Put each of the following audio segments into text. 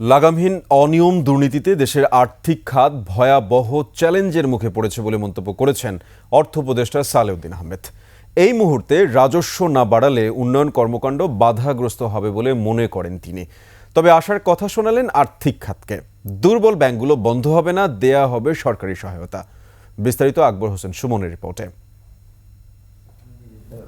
লাগামহীন অনিয়ম দুর্নীতিতে দেশের আর্থিক খাত ভয়াবহ চ্যালেঞ্জের মুখে পড়েছে বলে মন্তব্য করেছেন অর্থ উপদেষ্টা সালেউদ্দিন আহমেদ। এই মুহূর্তে রাজস্ব না বাড়ালে উন্নয়ন কর্মকাণ্ড বাধাগ্রস্ত হবে বলে মনে করেন তিনি। তবে আশার কথা শোনালেন আর্থিক খাতকে। দুর্বল ব্যাংকগুলো বন্ধ হবে না, দেয়া হবে সরকারি সহায়তা। বিস্তারিত আকবর হোসেন সুমনের রিপোর্টে।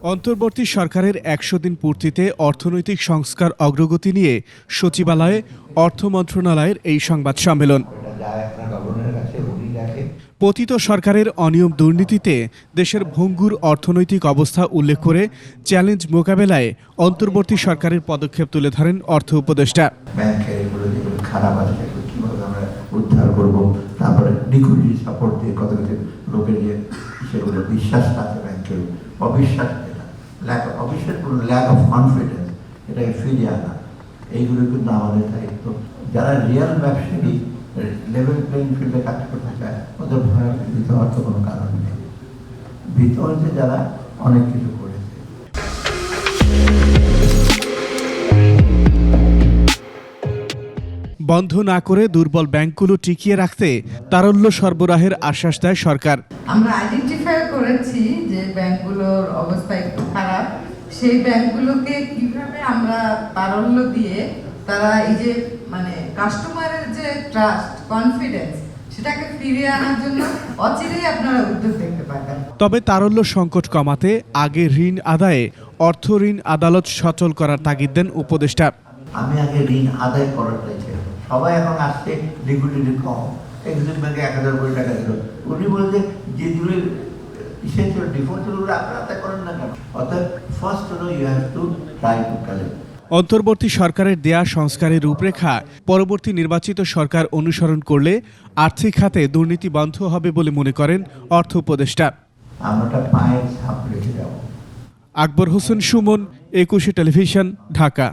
অন্তর্বর্তী সরকারের একশো দিন পূর্তিতে অর্থনৈতিক সংস্কার অগ্রগতি নিয়ে সচিবালয়ে অর্থ মন্ত্রণালয়ের এই সংবাদ সম্মেলন। পতিত সরকারের অনিয়ম দুর্নীতিতে দেশের ভঙ্গুর অর্থনৈতিক অবস্থা উল্লেখ করে চ্যালেঞ্জ মোকাবেলায় অন্তর্বর্তী সরকারের পদক্ষেপ তুলে ধরেন অর্থ উপদেষ্টা। লোকের যে সেগুলো বিশ্বাস ব্যাংকের অবিশ্বাস যেটা ল্যাক অবিশ্বাস ল্যাক অফ কনফিডেন্স এটাকে ফিরিয়ে আনা। এইগুলো কিন্তু আমাদের দায়িত্ব। যারা রিয়েল ব্যবসায়ী লেভেল প্লেইং ফিল্ডে কাজ করতে চায় ওদের ভয় ভীত হওয়ার তো কোনো কারণ নেই। ভীত হচ্ছে যারা অনেক কিছু করেছে। বন্ধ না করে দুর্বল ব্যাংকগুলো টিকিয়ে রাখতে তারল্য সরবরাহের আশ্বাস দেয় সরকার। আমরা আইডেন্টিফাই করেছি যে ব্যাংকগুলোর অবস্থা একটু খারাপ সেই ব্যাংকগুলোকে কীভাবে আমরা তারল্য দিয়ে তারা এই যে মানে কাস্টমারের যে ট্রাস্ট কনফিডেন্স সেটাকে ফিরিয়ে আনার জন্য অচিরেই আপনারা উদ্যোগ দেখতে পাবেন তবে তারল্য সংকট কমাতে আগে ঋণ আদায়ে অর্থ ঋণ আদালত সচল করার তাগিদ দেন উপদেষ্টা। আমি আগে ঋণ আদায় করার চাইছি সবাই এখন আসছে লিকুইডিটি কম এক্সিম ব্যাংকে এক হাজার কোটি টাকা দিল। উনি বলছে যেগুলো ইসে আপনারা আদায় করেন না কেন? অর্থাৎ ফার্স্ট হলো you have to try to collect অন্তর্বর্তী সরকারের দেয়া সংস্কারের রূপরেখা পরবর্তী নির্বাচিত সরকার অনুসরণ করলে আর্থিক খাতে দুর্নীতি বন্ধ হবে বলে মনে করেন অর্থ উপদেষ্টা। আকবর হোসেন সুমন একুশে টেলিভিশন ঢাকা।